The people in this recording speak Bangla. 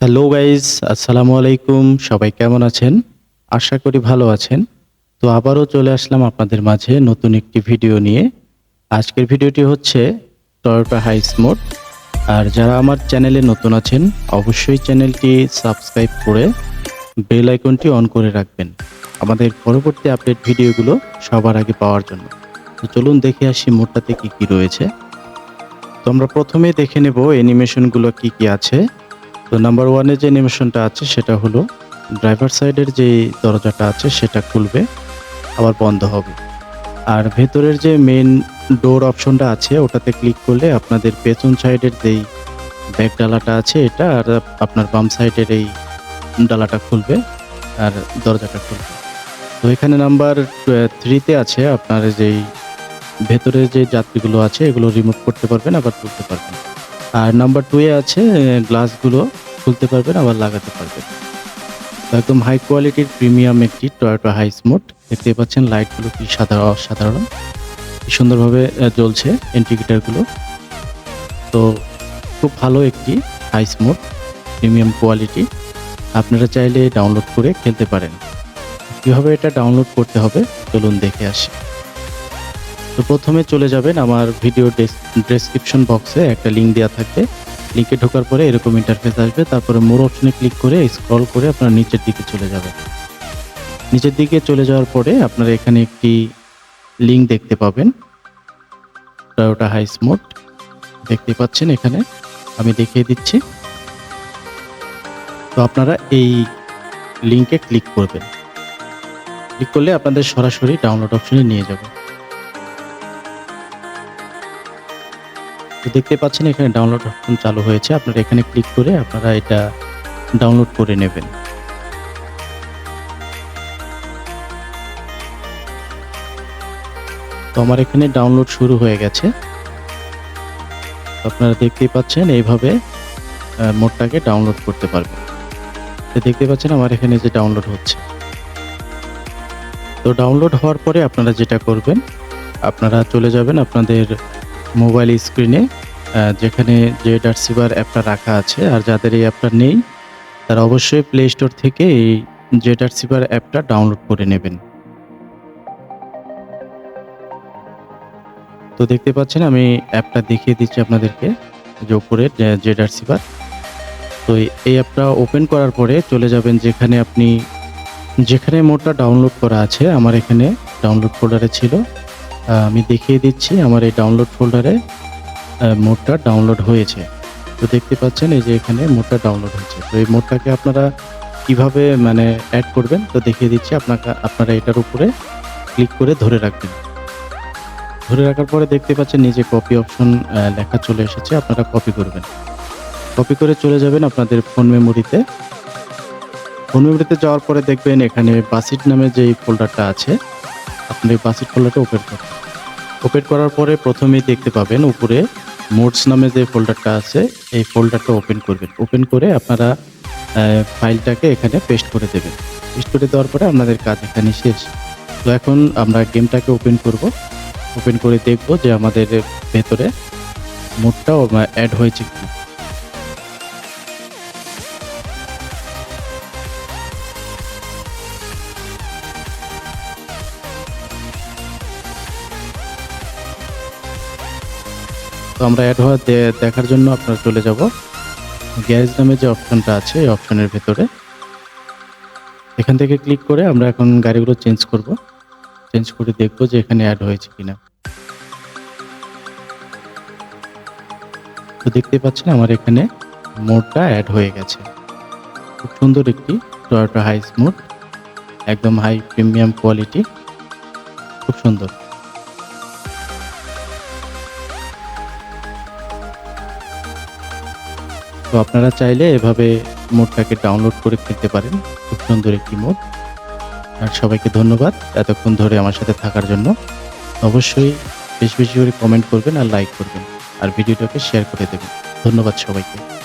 হ্যালো গাইজ আসসালামু আলাইকুম সবাই কেমন আছেন? আশা করি ভালো আছেন। তো আবারও চলে আসলাম আপনাদের মাঝে নতুন একটি ভিডিও নিয়ে। আজকের ভিডিওটি হচ্ছে টয়োটা হাইস মোড আর যারা আমার চ্যানেলে নতুন আছেন, অবশ্যই চ্যানেলটি সাবস্ক্রাইব করে বেল আইকনটি অন করে রাখবেন। আমাদের পরবর্তী আপডেট ভিডিওগুলো সবার আগে পাওয়ার জন্য। তো চলুন দেখে আসি মোডটাতে কি কি রয়েছে। তো আমরা প্রথমে দেখে নেব অ্যানিমেশনগুলো কি কি আছে। তো নাম্বার ওয়ানে যে অ্যানিমেশনটা আছে, সেটা হলো ড্রাইভার সাইডের যে দরজাটা আছে, সেটা খুলবে, আবার বন্ধ হবে। আর ভেতরের যে মেন ডোর অপশনটা আছে, ওটাতে ক্লিক করলে আপনাদের পেছন সাইডের যেই ব্যাক ডালাটা আছে, এটা আর আপনার বাম সাইডের এই ডালাটা খুলবে, আর দরজাটা খুলবে। তো এখানে নাম্বার থ্রিতে আছে আপনার যেই ভেতরের যে যাত্রীগুলো আছে, এগুলো রিমুভ করতে পারবেন, আবার তুলতে পারবেন। আর নাম্বার টু এ আছে গ্লাসগুলো খুলতে পারবেন, আবার লাগাতে পারবেন। একদম হাই কোয়ালিটির প্রিমিয়াম একটি টয়োটা হাই মোড দেখতে পাচ্ছেন লাইটগুলো কি সাধারণ অসাধারণ। কি সুন্দরভাবে জ্বলছে ইন্ডিকেটারগুলো তো খুব ভালো একটি হাই মোড প্রিমিয়াম কোয়ালিটি আপনারা চাইলে ডাউনলোড করে খেলতে পারেন। কীভাবে এটা ডাউনলোড করতে হবে, চলুন দেখে আসি। তো প্রথমে চলে যাবেন আমার ভিডিও ডেসক্রিপশন বক্সে একটা লিঙ্ক দেওয়া থাকবে। লিঙ্কে ঢোকার পরে এরকম ইন্টারফেস আসবে। তারপরে মোর অপশনে ক্লিক করে স্ক্রল করে আপনার নিচের দিকে চলে যাবেন। নিচের দিকে চলে যাওয়ার পরে আপনারা এখানে একটি লিঙ্ক দেখতে পাবেন। টয়োটা হাইস মোড দেখতে পাচ্ছেন এখানে। আমি দেখিয়ে দিচ্ছি। তো আপনারা এই লিঙ্কে ক্লিক করবেন। ক্লিক করলে আপনাদের সরাসরি ডাউনলোড অপশনে নিয়ে যাবে তো দেখতে পাচ্ছেন, এখানে ডাউনলোড অপশন চালু হয়েছে। আপনারা এখানে ক্লিক করে আপনারা এটা ডাউনলোড করে নেবেন। তো আমার এখানে ডাউনলোড শুরু হয়ে গেছে। আপনারা দেখতেই পাচ্ছেন, এইভাবে মোডটাকে ডাউনলোড করতে পারবেন। তো দেখতে পাচ্ছেন, আমার এখানে যে ডাউনলোড হচ্ছে। তো ডাউনলোড হওয়ার পরে আপনারা যেটা করবেন, আপনারা চলে যাবেন আপনাদের মোবাইল স্ক্রিনে যেখানে জেড আরসিবার অ্যাপটা রাখা আছে আর যাদের এই অ্যাপটা নেই, তারা অবশ্যই প্লে স্টোর থেকে এই জেড আরসিবার অ্যাপটা ডাউনলোড করে নেবেন। তো দেখতে পাচ্ছেন আমি অ্যাপটা দেখিয়ে দিচ্ছি আপনাদেরকে, যে উপরে জেড আরসিবার তো এই- অ্যাপটা ওপেন করার পরে চলে যাবেন যেখানে আপনি, যেখানে মোডটা ডাউনলোড করা আছে, আমার এখানে ডাউনলোড ফোল্ডারে ছিল। আমি দেখিয়ে দিচ্ছি আমার এই ডাউনলোড ফোল্ডারে মোডটা ডাউনলোড হয়েছে। তো দেখতে পাচ্ছেন এই যে এখানে মোডটা ডাউনলোড হয়েছে। তো এই মোডটাকে আপনারা কীভাবে মানে অ্যাড করবেন? তো দেখিয়ে দিচ্ছি আপনাকে, আপনারা এটার উপরে ক্লিক করে ধরে রাখবেন। ধরে রাখার পরে দেখতে পাচ্ছেন নিচে কপি অপশন লেখা চলে এসেছে, আপনারা কপি করবেন। কপি করে চলে যাবেন আপনাদের ফোন মেমোরিতে ফোন মেমোরিতে যাওয়ার পরে দেখবেন এখানে বাসিট নামে যে ফোল্ডারটা আছে আপনি এই বাসিট ফোল্ডারটা ওপেন করবেন ওপেন করার পরে প্রথমেই দেখতে পাবেন উপরে মোডস নামে যে ফোল্ডারটা আছে, এই ফোল্ডারটা ওপেন করবেন। ওপেন করে আপনারা ফাইলটাকে এখানে পেস্ট করে দেবেন। পেস্ট করে দেওয়ার পরে আপনাদের কাজ এখানে শেষ। তো এখন আমরা গেমটাকে ওপেন করব। ওপেন করে দেখব যে আমাদের ভেতরে মোডটাও অ্যাড হয়েছে কি তো আমরা অ্যাড হওয়া দেখার জন্য আপনারা চলে যাব। গ্যারেজ নামে যে অপশনটা আছে, এই অপশনের ভেতরে। এখান থেকে ক্লিক করে আমরা এখন গাড়িগুলো চেঞ্জ করব। চেঞ্জ করে দেখব যে এখানে অ্যাড হয়েছে কিনা। তো দেখতে পাচ্ছেন আমার এখানে মোডটা অ্যাড হয়ে গেছে। খুব সুন্দর একটি টয়োটা হাইস মোড। একদম হাই প্রিমিয়াম কোয়ালিটি খুব সুন্দর। তো আপনারা চাইলে এভাবে মোডটাকে ডাউনলোড করে কিনতে পারেন। খুব সুন্দর একটি মোড। আর সবাইকে ধন্যবাদ এতক্ষণ ধরে আমার সাথে থাকার জন্য। অবশ্যই বেশ বেশি করে কমেন্ট করবেন আর লাইক করবেন। আর ভিডিওটাকে শেয়ার করে দেবেন। ধন্যবাদ সবাইকে।